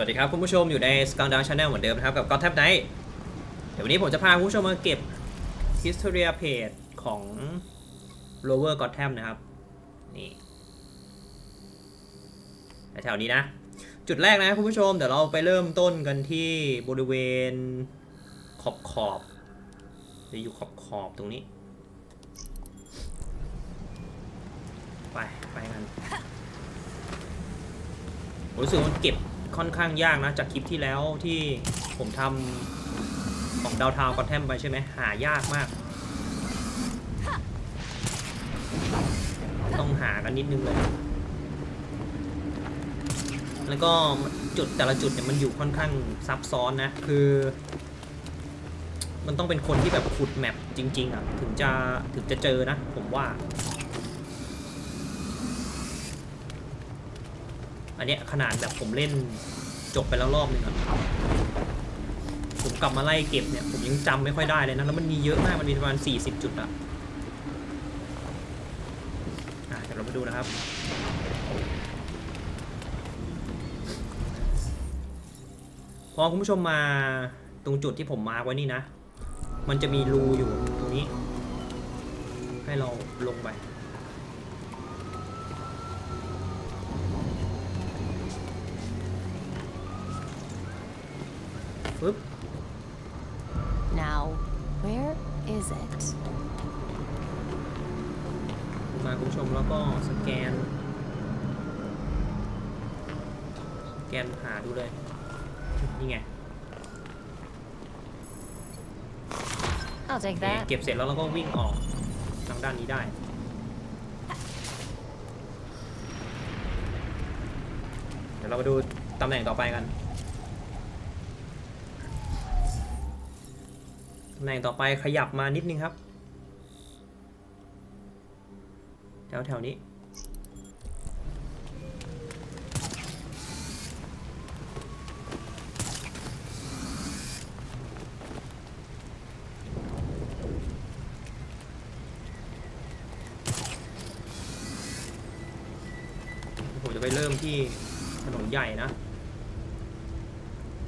สวัสดีครับคุณผู้ชมอยู่ในสก n ดังชาแนลเหมือนเดิมนะครับ กับก็แทบไนท์เดี๋ยววันนี้ผมจะพาคุณผู้ชมมาเก็บ Historia Page ของ Lower Gotham นะครับ นี่แถวๆนี้นะ จุดแรกนะคุณผู้ชม เดี๋ยวเราไปเริ่มต้นกันที่บริเวณขอบขอบๆจะอยู่ขอบขอบๆตรงนี้ ไป ไปกันผมรู้สึกว่ามันเก็บ ค่อนข้างยากนะจากคลิปที่แล้วที่ผมทำของดาวทาวกอนแทมไปใช่ไหมหายากมาก ต้องหากันนิดนึงเลย แล้วก็จุดแต่ละจุดเนี่ยมันอยู่ค่อนข้างซับซ้อนนะ คือ มันต้องเป็นคนที่แบบขุดแมปจริง ๆอะถึงจะถึงจะเจอนะ ผมว่า อันเนี้ยขนาดแบบผมเล่นจบไปแล้วรอบหนึงอะผมกลับมาไล่เก็บเนี่ย ผมยังจำไม่ค่อยได้เลยนะ แล้วมันมีเยอะมาก มันมีประมาณ 40 จุดอะอะเดี๋ยวเราไปดูนะครับ พอคุณผู้ชมมาตรงจุดที่ผมมาไว้นี่นะ มันจะมีรูอยู่ตรงนี้ ให้เราลงไป ปึ๊บ Now, where is it? มาคุณผู้ชมแล้วก็สแกน สแกนหาดูเลย นี่ไง I'll take โอเค that. เก็บเสร็จแล้วเราก็วิ่งออกทางด้านนี้ได้ เดี๋ยวเรามาดูตำแหน่งต่อไปกัน ตำแหน่งต่อไปขยับมานิดนึงครับ แถวแถวนี้ ผมจะไปเริ่มที่ถนนใหญ่นะ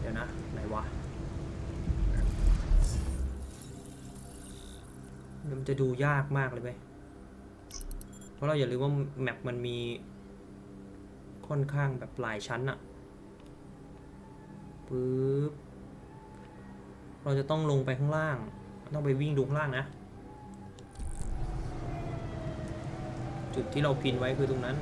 เดี๋ยวนะ ไหนวะ มันจะดูยากมากเลยไหมเพราะเราอย่าลืมว่าแมปมันมีค่อนข้างแบบหลายชั้นอะปึ๊บ เราจะต้องลงไปข้างล่าง ต้องไปวิ่งดูข้างล่างนะ จุดที่เราพินไว้คือตรงนั้น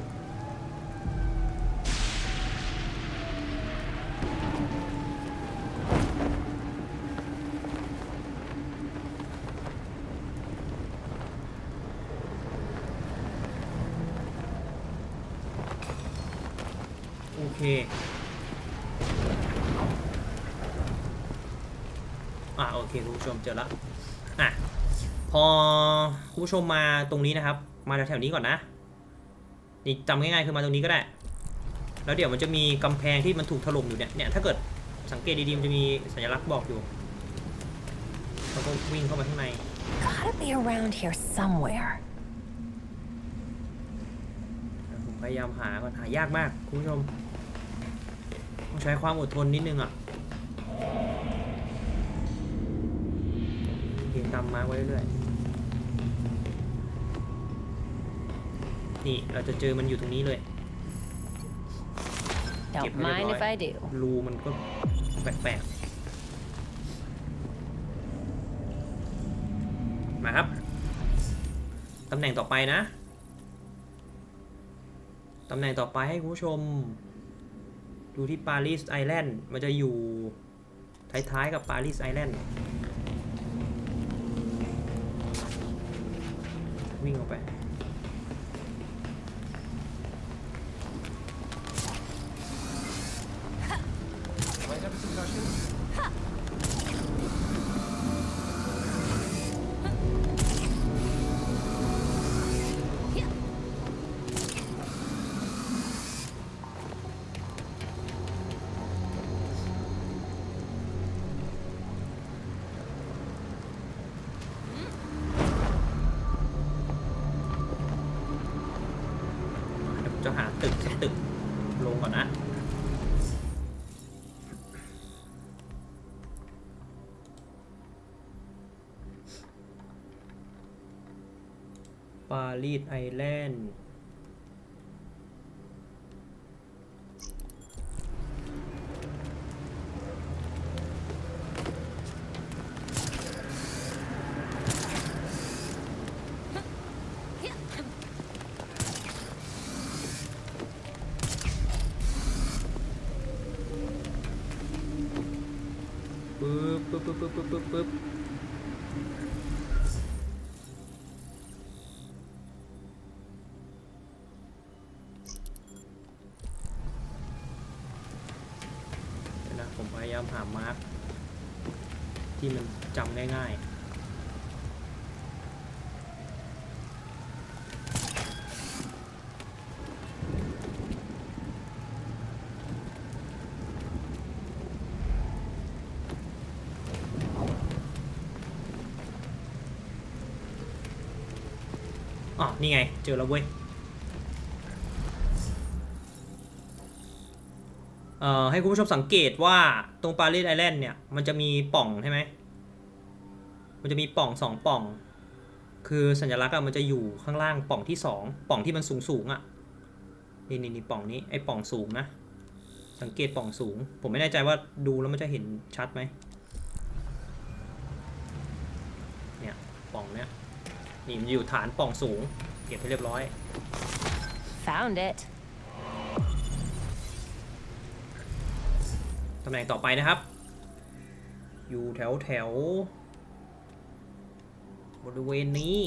โอเค อ่าโอเคคุณผู้ชมเจอแล้วอะพอคุณผู้ชมมาตรงนี้นะครับ มาแถวๆนี้ก่อนนะนี่จำง่ายๆคือมาตรงนี้ก็ได้ แล้วเดี๋ยวมันจะมีกำแพงที่มันถูกถล่มอยู่เนี่ยเนี่ยถ้าเกิดสังเกตดีๆมันจะมีสัญลักษณ์บอกอยู่เราก็วิ่งเข้ามาข้างใน Gotta be around here somewhere. ผมพยายามหาก่อนหายากมากคุณผู้ชมต้องใช้ความอดทนนิดนึงอะ เขียนตามมาร์คไว้เรื่อยๆนี่เราจะเจอมันอยู่ตรงนี้เลย Don't Keep it mind if alive. I do. รูมันก็แปลกๆ มาครับ ตำแหน่งต่อไปนะ ตำแหน่งต่อไปให้คุณผู้ชม ดูที่ปารีสไอแลนด์ มันจะอยู่ท้ายๆกับปารีสไอแลนด์ วิ่งออกไป จะหาตึกสักตึกลงก่อนนะ ปารีสไอแลนด์ ปึ๊บปึ๊บปึ๊บปึ๊บปึ๊บปึ๊บปึ๊บเดี๋ยวนะ ผมพยายามหามาร์คที่มันจำง่ายๆ อ๋อ นี่ไง เจอแล้วเว้ย เอ่อ ให้คุณผู้ชมสังเกตว่าตรงปารีสไอแลนด์เนี่ย มันจะมีป่องใช่ไหม มันจะมีป่องสองป่อง คือสัญลักษณ์อะมันจะอยู่ข้างล่างป่องที่สองป่องที่มันสูงสูงอะนี่นี่นี่ป่องนี้ ไอป่องสูงนะ สังเกตป่องสูง ผมไม่แน่ใจว่าดูแล้วมันจะเห็นชัดไหมเนี่ยปล่องเนี้ย นี่มันอยู่ฐานปล่องสูง เก็บให้เรียบร้อย Found it. ตำแหน่งต่อไปนะครับ อยู่แถวแถวบริเวณนี้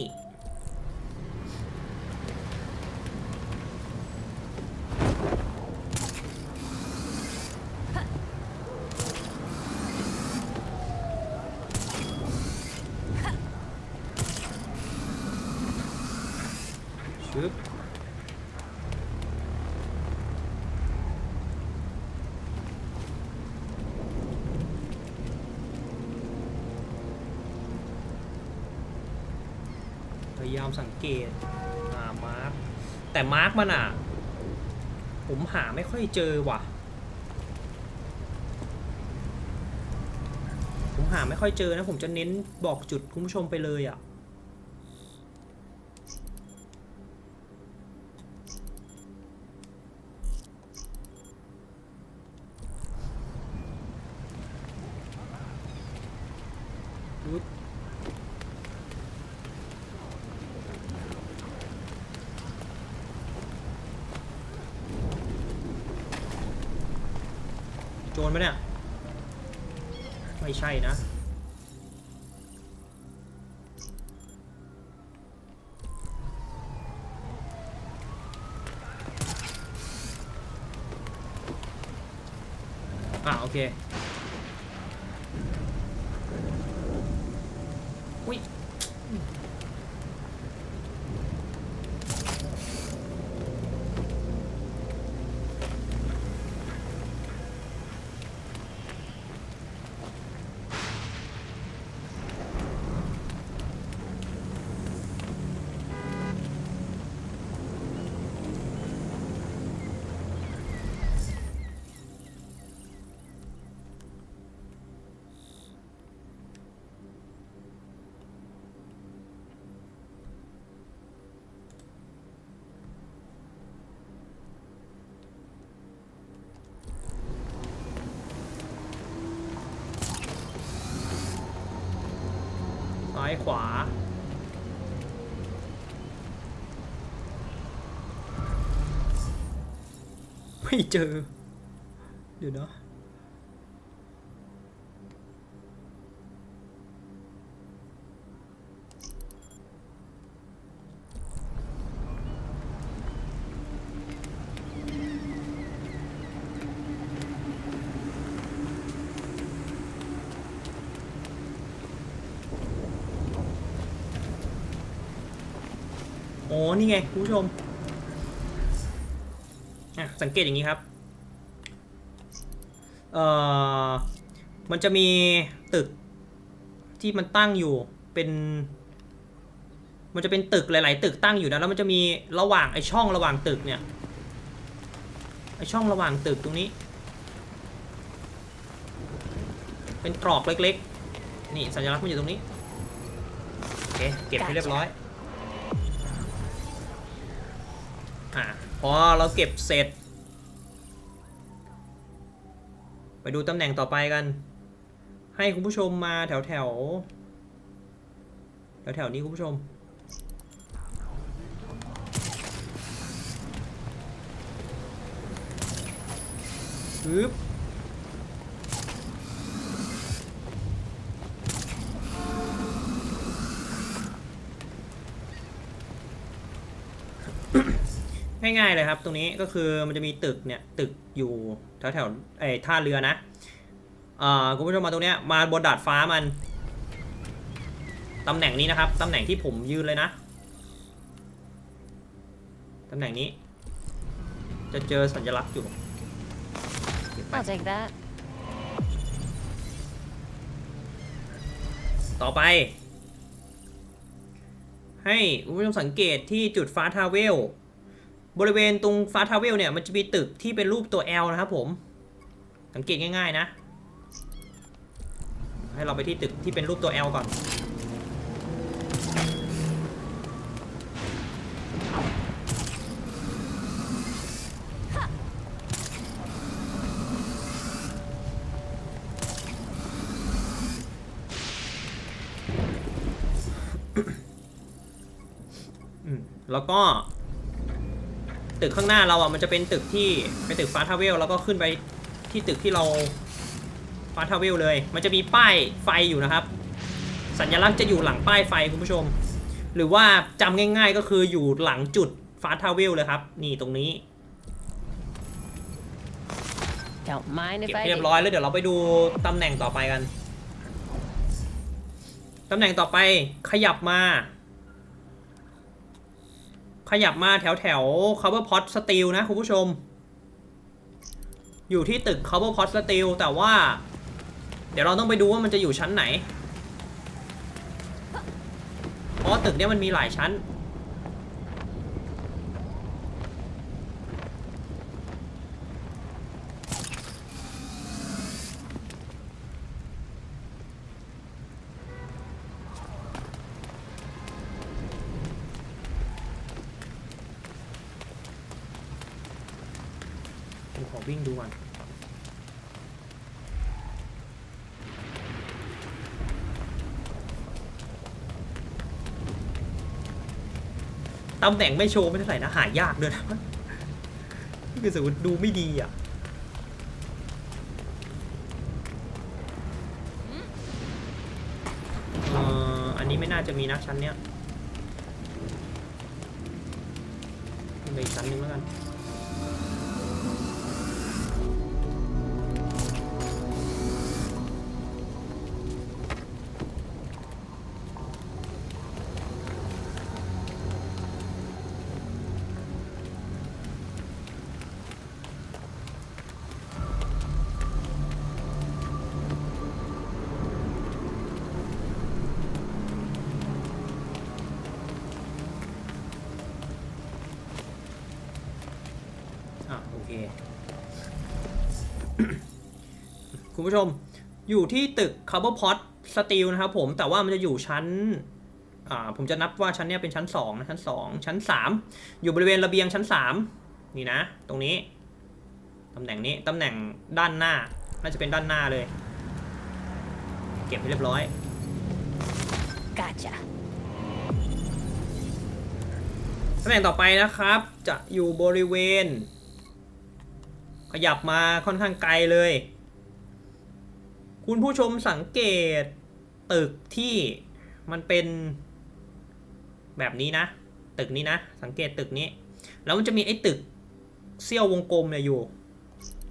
ชึบ พยายามสังเกตหามาร์กแต่มาร์กมันอะ ผมหาไม่ค่อยเจอว่ะ ผมหาไม่ค่อยเจอนะ ผมจะเน้นบอกจุดคุณผู้ชมไปเลยอะ ปึ๊บ โจรไหมเนี่ย ไม่ใช่นะ อะโอเค อุ้ยายขวา ไม่เจอ เดี๋ยวนะ นี่ไงคุณผู้ชมอะสังเกตอย่างนี้ครับ เอ่อ มันจะมีตึกที่มันตั้งอยู่เป็น มันจะเป็นตึกหลาย ๆ ตึกตั้งอยู่นะ แล้วมันจะมีระหว่างไอ้ช่องระหว่างตึกเนี่ย ไอ้ช่องระหว่างตึกตรงนี้ เป็นตรอกเล็ก ๆ นี่สัญลักษณ์มันอยู่ตรงนี้ โอเค เก็บให้เรียบร้อย อะพอเราเก็บเสร็จ ไปดูตำแหน่งต่อไปกัน ให้คุณผู้ชมมาแถวแถวแถวแถวนี้คุณผู้ชม ปึ๊บ ง่ายๆเลยครับ ตรงนี้ก็คือมันจะมีตึกเนี่ยตึกอยู่แถวแถวๆไอ้ท่าเรือนะอ่าคุณผู้ชมมาตรงเนี้ยมาบนดาดฟ้ามันตำแหน่งนี้นะครับตำแหน่งที่ผมยืนเลยนะตำแหน่งนี้ จะเจอสัญลักษณ์อยู่เก็บไป I'll take that. ต่อไป ให้คุณผู้ชมสังเกตที่จุดฟ้าทาเวล บริเวณตรงฟ้าทาวเวลเนี่ยมันจะมีตึกที่เป็นรูปตัว L นะครับผม สังเกตง่ายๆนะ ให้เราไปที่ตึกที่เป็นรูปตัว L ก่อน แล้วก็ ตึกข้างหน้าเราอะมันจะเป็นตึกที่เป็นตึกฟ้าทาเวลแล้วก็ขึ้นไปที่ตึกที่เราฟ้าทาเวลเลย มันจะมีป้ายไฟอยู่นะครับ สัญลักษณ์จะอยู่หลังป้ายไฟคุณผู้ชม หรือว่าจำง่าย ๆก็คืออยู่หลังจุดฟ้าทาเวลเลยครับ นี่ตรงนี้ Don't mind เก็ if บ I ให้เรียบ do. ร้อยแล้วเดี๋ยวเราไปดูตำแหน่งต่อไปกัน ตำแหน่งต่อไปขยับมา ขยับมาแถวแถว cover pot steel นะคุณผู้ชม อยู่ที่ตึก cover pot steel แต่ว่า เดี๋ยวเราต้องไปดูว่ามันจะอยู่ชั้นไหน เพราะตึกเนี้ยมันมีหลายชั้น ผมขอวิ่งดูก่อน ตำแหน่งไม่โชว์ไม่เท่าไหร่นะหายากด้วยนะนี่คือสูติดูไม่ดีอะเอ่ออันนี้ไม่น่าจะมีนะชั้นเนี้ยในชั้นนึงแล้วกัน คุณผู้ชม อยู่ที่ตึก Cover Pot Steel นะครับผมแต่ว่ามันจะอยู่ชั้นอ่าผมจะนับว่าชั้นเนี้ยเป็นชั้น2นะชั้น 2 ชั้น 3 อยู่บริเวณระเบียงชั้น 3 นี่นะ ตรงนี้ตำแหน่งนี้ตำแหน่งด้านหน้า น่าจะเป็นด้านหน้าเลย เก็บให้เรียบร้อย Gotcha. ตำแหน่งต่อไปนะครับ จะอยู่บริเวณ ขยับมาค่อนข้างไกลเลย คุณผู้ชมสังเกตตึกที่มันเป็นแบบนี้นะ ตึกนี้นะ สังเกตตึกนี้ แล้วมันจะมีไอ้ตึกเสี้ยววงกลมเนี่ยอยู่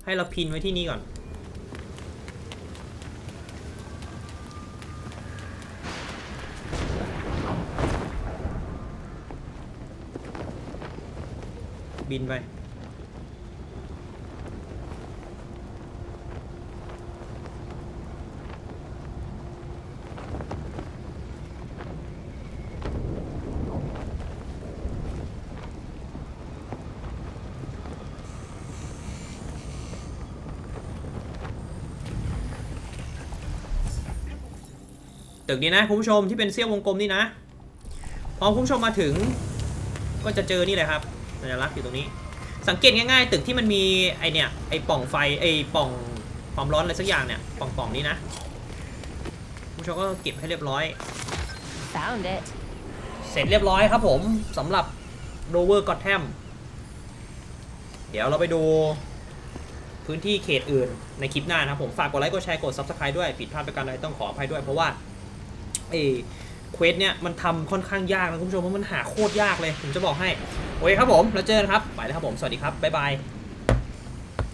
ให้เราพินไว้ที่นี่ก่อนบินไป ตึกนี้นะคุณผู้ชมที่เป็นเสี้ยววงกลมนี่นะพอคุณผู้ชมมาถึง ก็จะเจอนี่เลยครับสัญลักษณ์อยู่ตรงนี้ สังเกตง่ายๆ ตึกที่มันมีไอเนี่ยไอปล่องไฟไอปล่องความร้อนอะไรสักอย่างเนี่ยปล่องๆนี้นะผู้ชมก็เก็บให้เรียบร้อย Found it. เสร็จเรียบร้อยครับผมสำหรับ Rover Gotham เดี๋ยวเราไปดูพื้นที่เขตอื่นในคลิปหน้านะครับผม ฝากกดไลค์กดแชร์กด Subscribe ด้วย ผิดพลาดไปการใดต้องขออภัยด้วยเพราะว่า ไอ้เควสเนี่ยมันทำค่อนข้างยากนะคุณผู้ชมเพราะมันหาโคตรยากเลย ผมจะบอกให้ โอเคครับผม แล้วเจอกันครับ ไปแล้วครับผม สวัสดีครับ บ๊ายบาย